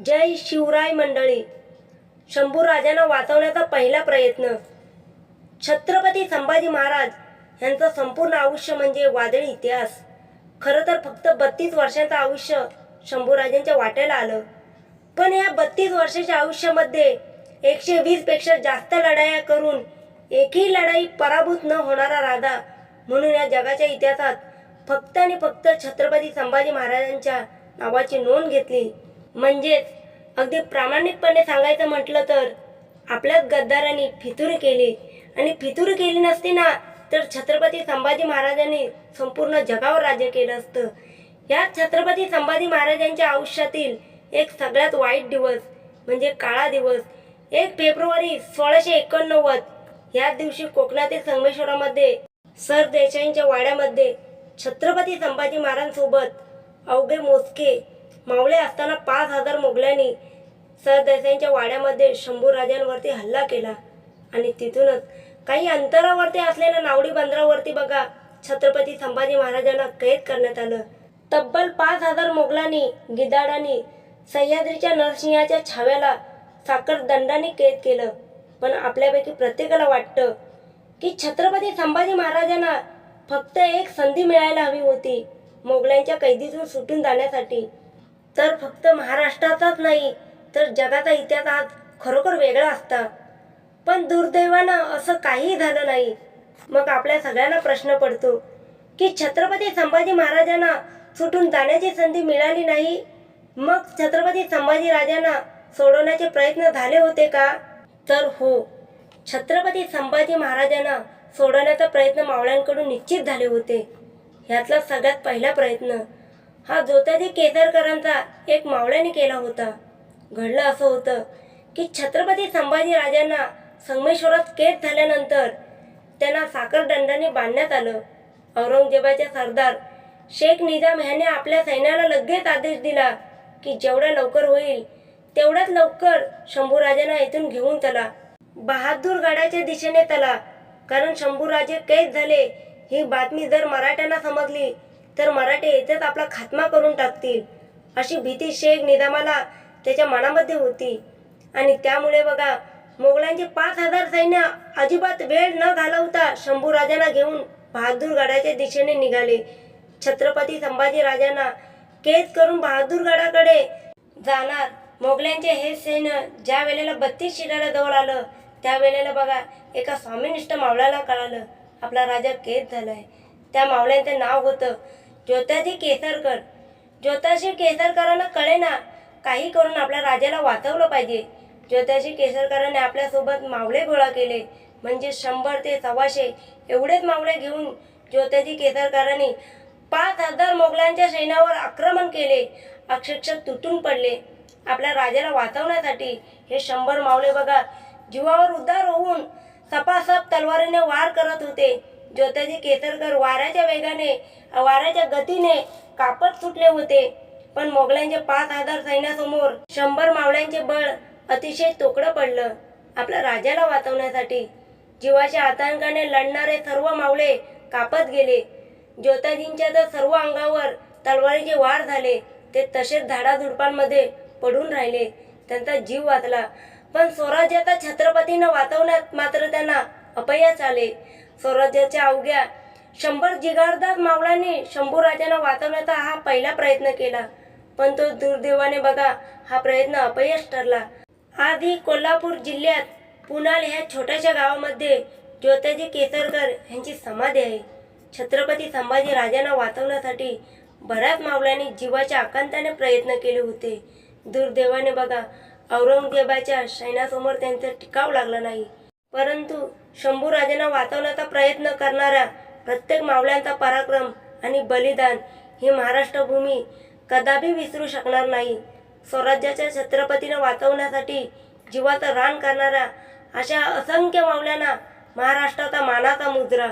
जय शिवराय मंडळी. शंभूराजांना वाचवण्याचा पहिला प्रयत्न. छत्रपती संभाजी महाराज यांचं संपूर्ण आयुष्य म्हणजे वादळी इतिहास. खरं तर फक्त बत्तीस वर्षांचं आयुष्य शंभूराजांच्या वाट्याला आलं. पण या बत्तीस वर्षाच्या आयुष्यामध्ये एकशे वीसपेक्षा जास्त लढाया करून एकही लढाई पराभूत न होणारा राजा म्हणून या जगाच्या इतिहासात फक्त आणि फक्त छत्रपती संभाजी महाराजांच्या नावाची नोंद घेतली. म्हणजेच अगदी प्रामाणिकपणे सांगायचं म्हटलं तर आपल्याच गद्दारांनी फितूर केली. आणि फितूर केली नसती ना तर छत्रपती संभाजी महाराजांनी संपूर्ण जगावर राज्य केलं असतं. या छत्रपती संभाजी महाराजांच्या आयुष्यातील एक सगळ्यात वाईट दिवस म्हणजे काळा दिवस एक फेब्रुवारी सोळाशे एकोणनव्वद या दिवशी कोकणातील संगमेश्वरामध्ये सर देसाईंच्या वाड्यामध्ये छत्रपती संभाजी महाराजांसोबत अवघे मोजके मावळे असताना पाच हजार मोगल्यांनी सरदेसाईंच्या वाड्यामध्ये शंभू राजांवरती हल्ला केला. आणि तिथूनच काही अंतरावरती असलेल्या नावडी बंदरावरती बघा छत्रपती संभाजी महाराजांना कैद करण्यात आलं. तब्बल पाच हजार मोगलांनी गिदाडांनी सह्याद्रीच्या नरसिंहाच्या छाव्याला साखर दंडाने कैद केलं. पण आपल्यापैकी प्रत्येकाला वाटतं की छत्रपती संभाजी महाराजांना फक्त एक संधी मिळायला हवी होती मोगलांच्या कैदीतून सुटून जाण्यासाठी. तर फक्त महाराष्ट्राचाच नाही तर जगाचा इतिहास आज खरोखर वेगळा असता. पण दुर्दैवानं असं काहीही झालं नाही. मग आपल्या सगळ्यांना प्रश्न पडतो की छत्रपती संभाजी महाराजांना सुटून जाण्याची संधी मिळाली नाही? मग छत्रपती संभाजी राजांना सोडवण्याचे प्रयत्न झाले होते का? तर हो छत्रपती संभाजी महाराजांना सोडवण्याचा प्रयत्न मावळ्यांकडून निश्चित झाले होते. ह्यातला सगळ्यात पहिला प्रयत्न हा ज्योताजी केसरकरांचा एक मावळ्याने केला होता. घडलं असं होतं की छत्रपती संभाजी राजांना संगमेश्वरात कैद झाल्यानंतर त्यांना साखरदंडाने बांधण्यात आलं. औरंगजेबाचे सरदार शेख निजाम ह्याने आपल्या सैन्याला लगेच आदेश दिला की जेवढ्या लवकर होईल तेवढ्याच लवकर शंभूराजांना इथून घेऊन चला. बहादूर गडाच्या दिशेने चला कारण शंभूराजे कैद झाले ही बातमी जर मराठ्यांना समजली तर मराठे येथेच आपला खात्मा करून टाकतील. अशी भीती शेख निदामाला त्याच्या मनामध्ये होती. आणि त्यामुळे बघा मोगलांचे पाच हजार सैन्य अजिबात वेळ न घालवता शंभूराजांना घेऊन बहादूरगडाच्या दिशेने निघाले. छत्रपती संभाजी राजांना कैद करून बहादूरगडाकडे जाणार. मोगल्यांचे हे सैन्य ज्या वेळेला बत्तीस शिराला जवळ आलं त्यावेळेला बघा एका स्वामीनिष्ठ मावळ्याला कळालं आपला राजा कैद झालाय. त्या मावळ्यांचं नाव होतं ज्योताजी केसरकर ज्योताजी केसरकरांना कळेना काही करून आपल्या राजाला वाचवलं पाहिजे. ज्योताजी केसरकरांनी आपल्यासोबत मावळे गोळा केले. म्हणजे शंभर ते सव्वाशे एवढेच मावळे घेऊन ज्योताजी केसरकरांनी पाच हजार मोगलांच्या सैन्यावर आक्रमण केले. अक्षरशः तुटून पडले. आपल्या राजाला वाचवण्यासाठी हे शंभर मावळे बघा जीवावर उद्धार होऊन सपासप तलवारीने वार करत होते. ज्योताजी केसरकर वाऱ्याच्या वेगाने वाऱ्याच्या गतीने कापत सुटले होते. पण मोगलांचे पाच हजार सैन्यासमोर शंभर मावळ्यांचे बळ अतिशय तोकडं पडलं आपल्या राजाला वाचवण्यासाठी. जीवाच्या आतंकाने लढणारे सर्व मावळे कापत गेले. ज्योताजींच्या तर सर्व अंगावर तलवारीचे वार झाले. ते तसेच झाडाझुडपांमध्ये पडून राहिले. त्यांचा जीव वाचला. पण स्वराज्याचा छत्रपतीनं वाचवण्यात मात्र त्यांना अपयश आले. स्वराज्याच्या अवघ्या शंभर जिगारदार मावळ्यांनी शंभू राजांना वाचवण्याचा हा पहिला प्रयत्न केला. पण तो दुर्दैवाने बघा हा प्रयत्न अपयश ठरला. आधी कोल्हापूर जिल्ह्यात पुनाल ह्या छोट्याशा गावामध्ये ज्योताजी केसरकर यांची समाधी आहे. छत्रपती संभाजी राजांना वाचवण्यासाठी बऱ्याच मावळ्यांनी जीवाच्या आकांताने प्रयत्न केले होते. दुर्दैवाने बघा औरंगजेबाच्या सैन्यासमोर त्यांचा टिकाव लागला नाही. परंतु शंभू राजांना वाचवण्याचा प्रयत्न करणाऱ्या प्रत्येक मावळ्यांचा पराक्रम आणि बलिदान ही महाराष्ट्र भूमी कदापि विसरू शकणार नाही. स्वराज्याच्या छत्रपतीने वाचवण्यासाठी जीवाचं रान करणाऱ्या अशा असंख्य मावळ्यांना महाराष्ट्राचा मानाचा मुद्रा